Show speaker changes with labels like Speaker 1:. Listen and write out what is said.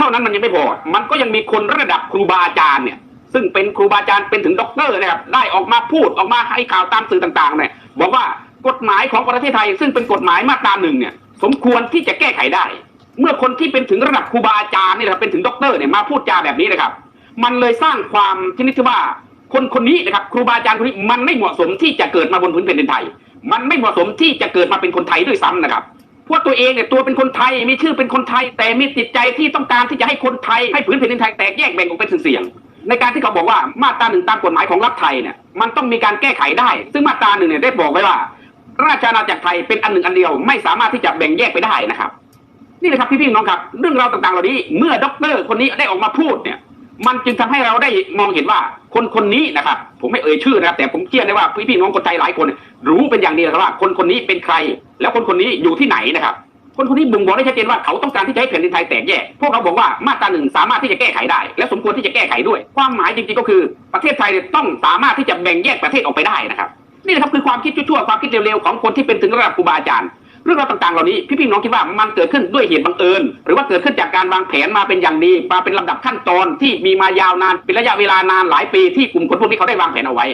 Speaker 1: เท่านั้นมันยังไม่พอ มันก็ยังมีคนระดับครูบาอาจารย์เนี่ย ซึ่งเป็นครูบาอาจารย์เป็นถึงด็อกเตอร์นะครับ ได้ออกมาพูดออกมาให้ข่าวตามสื่อต่างๆเนี่ยบอกว่ากฎหมายของประเทศไทย ซึ่งเป็นกฎหมายมาตราหนึ่งเนี่ย สมควรที่จะแก้ไขได้ เมื่อคนที่เป็นถึงระดับครูบาอาจารย์เนี่ยนะครับเป็นถึงด็อกเตอร์เนี่ยมาพูดจาแบบนี้นะครับ มันเลยสร้างความที่นิดที่ว่าคนคนนี้นะครับครูบาอาจารย์คนนี้มันไม่เหมาะสมที่จะเกิดมาบนพื้นแผ่นดินไทย มันไม่เหมาะสมที่จะเกิดมาเป็นคนไทยด้วยซ้ำนะครับ เพราตัวเองเนี่ยตัวเป็นคนไทยมีชื่อเป็นคนไทย แต่มีจิตใจที่ต้องการที่จะให้คนไทยให้ผืนแผ่นดินไทยแตกแยกแบ่งออกเป็นเสี่ยงในการที่เขาบอกว่ามาตราหนึ่งตามกฎหมายของรัฐไทยเนี่ยมันต้องมีการแก้ไขได้ ซึ่งมาตราหนึ่งเนี่ยได้บอกไว้ว่า ราชอาณาจักรไทยเป็นอันหนึ่งอันเดียว ไม่สามารถที่จะแบ่งแยกไปได้นะครับ นี่นะครับพี่ๆน้องครับ เรื่องราวต่างๆเหล่านี้ เมื่อด็อกเตอร์คนนี้ได้ออกมาพูดเนี่ย มันจึงทำให้เราได้มองเห็นว่าคนคนนี้นะครับ ผมไม่เอ่ยชื่อนะครับ แต่ผมเชื่อได้ว่าพี่ๆน้องคนไทยหลายคน รู้เป็นอย่างดีนะครับว่าคนคนนี้เป็นใคร แล้วคนคนนี้อยู่ที่ไหนนะครับ คนคนนี้บ่งบอกได้ชัดเจนว่าเขาต้องการที่จะให้แผ่นดินไทยแตกแยกพวกเขาบอกว่ามาตราหนึ่งสามารถที่จะแก้ไขได้ และสมควรที่จะแก้ไขด้วย ความหมายจริงๆก็คือประเทศไทยต้องสามารถที่จะแบ่งแยกประเทศออกไปได้นะครับนี่นะครับคือความคิดชั่วๆความคิดเร็วๆของคนที่เป็นถึงระดับครูบาอาจารย์ เรื่องราวต่างๆเหล่านี้พี่พี่น้องคิดว่ามันเกิดขึ้นด้วยเหตุบังเอิญ หรือว่าเกิดขึ้นจากการวางแผนมาเป็นอย่างดีมาเป็นลำดับขั้นตอนที่มีมายาวนานเป็นระยะเวลานานหลายปีที่กลุ่มคนพวกนี้เขาได้วางแผนเอาไว้